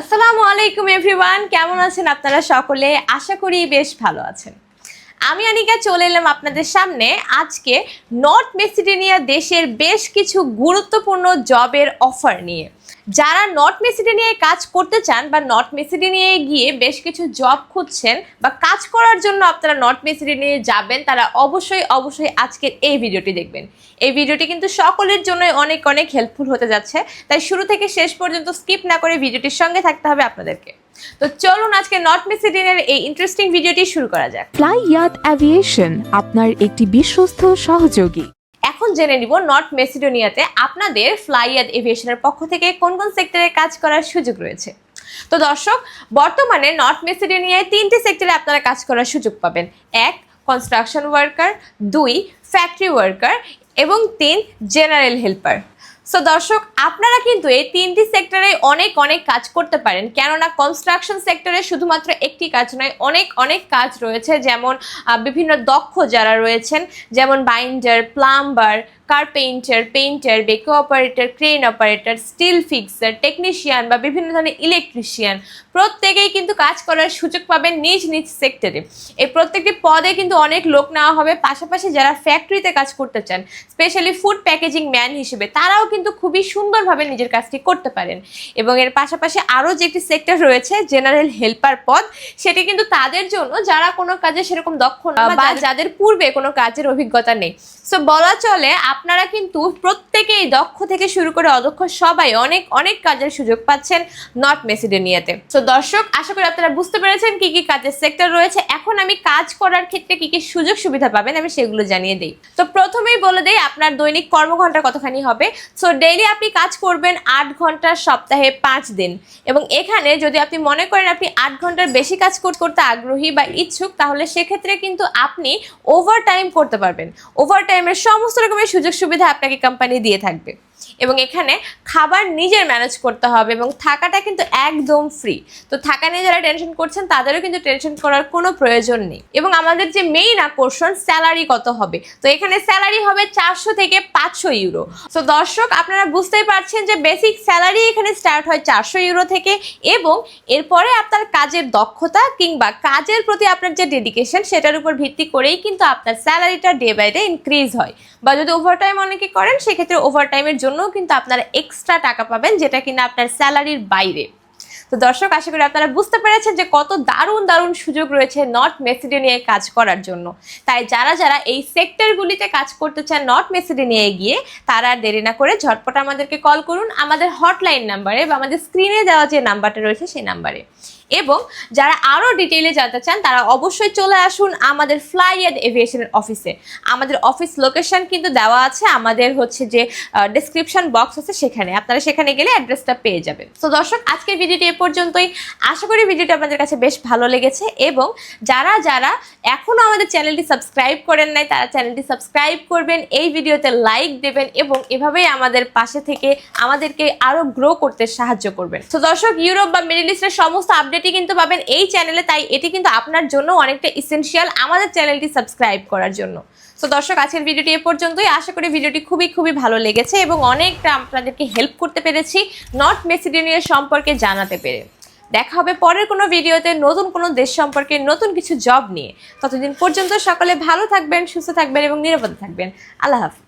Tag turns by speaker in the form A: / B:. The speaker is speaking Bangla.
A: আসসালামু আলাইকুম এভরিওয়ান, কেমন আছেন আপনারা সকলে? আশা করি বেশ ভালো আছেন। আমি আনিকা, চলে এলাম আপনাদের সামনে। আজকে নর্থ মেসিডেনিয়া দেশের বেশ কিছু গুরুত্বপূর্ণ জবের অফার নিয়ে। যারা নর্থ মেসিডেনিয়ায় কাজ করতে চান বা নর্থ মেসিডেনিয়ায় গিয়ে বেশ কিছু জব খুঁজছেন বা কাজ করার জন্য আপনারা নর্থ মেসিডেনিয়ায় যাবেন, তারা অবশ্যই অবশ্যই আজকের এই ভিডিওটি দেখবেন। এই ভিডিওটি কিন্তু সকলের জন্য অনেক অনেক হেল্পফুল হতে যাচ্ছে। তাই শুরু থেকে শেষ পর্যন্ত স্কিপ না করে ভিডিওটির সঙ্গে থাকতে হবে আপনাদেরকে। তো চলুন আজকে নর্থ মেসিডেনিয়ার এই ইন্টারেস্টিং ভিডিওটি শুরু করা যাক।
B: ফ্লাই ইয়াত অ্যাভিয়েশন আপনার একটি বিশ্বস্ত সহযোগী।
A: এখন জেনে নিব নর্থ মেসিডোনিয়াতে আপনাদের ফ্লাইয়াদ এভিয়েশনের পক্ষ থেকে কোন কোন সেক্টরে কাজ করার সুযোগ রয়েছে। তো দর্শক, বর্তমানে নর্থ মেসিডোনিয়ায় তিনটি সেক্টরে আপনারা কাজ করার সুযোগ পাবেন। এক কনস্ট্রাকশন ওয়ার্কার দুই ফ্যাক্টরি ওয়ার্কার এবং তিন জেনারেল হেল্পার সো দর্শক, আপনারা কিন্তু এই তিনটি সেক্টরে অনেক অনেক কাজ করতে পারেন। কেননা কনস্ট্রাকশন সেক্টরে শুধুমাত্র একটি কাজ নয়, অনেক অনেক কাজ রয়েছে। যেমন বিভিন্ন দক্ষ যারা রয়েছেন, যেমন binder plumber carpenter painter backhoe operator crane operator steel fixer technician বা বিভিন্ন ধরনের ইলেকট্রিশিয়ান প্রত্যেকেই কিন্তু কাজ করার সুযোগ পাবেন নিজ নিজ সেক্টরে এই প্রত্যেকটি পদে কিন্তু অনেক লোক নেওয়া হবে পাশাপাশি যারা ফ্যাক্টরিতে কাজ করতে চান স্পেশালি ফুড প্যাকেজিং ম্যান হিসেবে তারাও কিন্তু খুবই সুন্দরভাবে নিজের কাজটি করতে পারেন। এবং এর পাশাপাশি আরও যে একটি সেক্টর রয়েছে জেনারেল হেল্পার পদ সেটি কিন্তু তাদের জন্য যারা কোনো কাজে সেরকম দক্ষ না বা যাদের পূর্বে কোনো কাজের অভিজ্ঞতা নেই। সো বলা চলে আপনারা কিন্তু প্রত্যেকেই দক্ষ থেকে শুরু করে অদক্ষ সবাই অনেক অনেক কাজের সুযোগ পাচ্ছেন নর্থ মেসিডোনিয়াতে। তো দর্শক, আশা করি আপনারা বুঝতে পেরেছেন কি কি কাজের সেক্টর রয়েছে। এখন আমি কাজ করার ক্ষেত্রে কি কি সুযোগ সুবিধা পাবেন আমি সেগুলো জানিয়ে দিই। তো প্রথমেই বলে দেই, আপনার দৈনিক কর্মঘন্টা কতখানি হবে? সো ডেইলি আপনি কাজ করবেন আট ঘণ্টার সপ্তাহে পাঁচ দিন। এবং এখানে যদি আপনি মনে করেন আপনি আট ঘণ্টার বেশি কাজ কর- করতে আগ্রহী বা ইচ্ছুক, তাহলে সেক্ষেত্রে কিন্তু আপনি ওভার টাইম করতে পারবেন। ওভার টাইমের সমস্ত রকমের সুযোগ সুবিধা আপনাকে কোম্পানি দিয়ে থাকবে। এবং এখানে খাবার নিজের ম্যানেজ করতে হবে এবং থাকাটা কিন্তু একদম ফ্রি তো থাকা নিয়ে যারা টেনশন করছেন, তাদেরও কিন্তু টেনশন করার কোনো প্রয়োজন নেই। এবং আমাদের যে মেইন আকর্ষণ স্যালারি কত হবে? তো এখানে স্যালারি হবে চারশো থেকে পাঁচশো ইউরো তো দর্শক, আপনারা বুঝতেই পারছেন যে বেসিক স্যালারি এখানে স্টার্ট হয় চারশো ইউরো থেকে এবং এরপরে আপনার কাজের দক্ষতা কিংবা কাজের প্রতি আপনার যে ডেডিকেশন সেটার উপর ভিত্তি করেই কিন্তু আপনার স্যালারিটা ডে বাই ডে ইনক্রিজ হয়। বা যদি ওভারটাইম অনেকে করেন, সেক্ষেত্রে ওভারটাইমের জন্যও কিন্তু আপনারা এক্সট্রা টাকা পাবেন, যেটা কিনা আপনার স্যালারির বাইরে। তো দর্শক, আশা করি আপনারা বুঝতে পেরেছেন যে কত দারুণ দারুণ সুযোগ রয়েছে নর্থ মেসিডোনিয়ায় কাজ করার জন্য। তাই যারা যারা এই সেক্টরগুলিতে কাজ করতে চান নর্থ মেসিডোনিয়ায় গিয়ে, তারা আর দেরি না করে ঝটপট আমাদেরকে কল করুন আমাদের হটলাইন নাম্বারে বা আমাদের স্ক্রিনে দেওয়া যে নাম্বারটা রয়েছে সেই নাম্বারে এবং যারা আরও ডিটেইলে জানতে চান, তারা অবশ্যই চলে আসুন আমাদের ফ্লাই অ্যান্ড এভিয়েশনের অফিসে আমাদের অফিস লোকেশন কিন্তু দেওয়া আছে, আমাদের হচ্ছে যে ডিসক্রিপশন বক্স আছে সেখানে। আপনারা সেখানে গেলে অ্যাড্রেসটা পেয়ে যাবেন। তো দর্শক, আজকের ভিডিওটি পর্যন্তই আশা করি ভিডিওটি আপনাদের কাছে বেশ ভালো লেগেছে এবং যারা যারা এখনও আমাদের চ্যানেলটি সাবস্ক্রাইব করেন নাই, তারা চ্যানেলটি সাবস্ক্রাইব করবেন, এই ভিডিওতে লাইক দেবেন এবং এভাবেই আমাদের পাশে থেকে আমাদেরকে আরও গ্রো করতে সাহায্য করবেন। তো দর্শক, ইউরোপ বা মিডল ইস্টের সমস্ত আপডেটই কিন্তু পাবেন এই চ্যানেলে, তাই এটি কিন্তু আপনার জন্য অনেকটা ইসেনশিয়াল আমাদের চ্যানেলটি সাবস্ক্রাইব করার জন্য। তো দর্শক, আজকের ভিডিওটি এ পর্যন্তই। আশা করি ভিডিওটি খুবই খুবই ভালো লেগেছে এবং অনেকটা আপনাদেরকে হেল্প করতে পেরেছি নর্থ মেসিডোনিয়া সম্পর্কে জানাতে পেরে। দেখা হবে পরের কোনো ভিডিওতে নতুন কোনো দেশ সম্পর্কে নতুন কিছু জব নিয়ে। ততদিন পর্যন্ত সকলে ভালো থাকবেন, সুস্থ থাকবেন এবং নিরাপদে থাকবেন। আল্লাহ হাফিজ।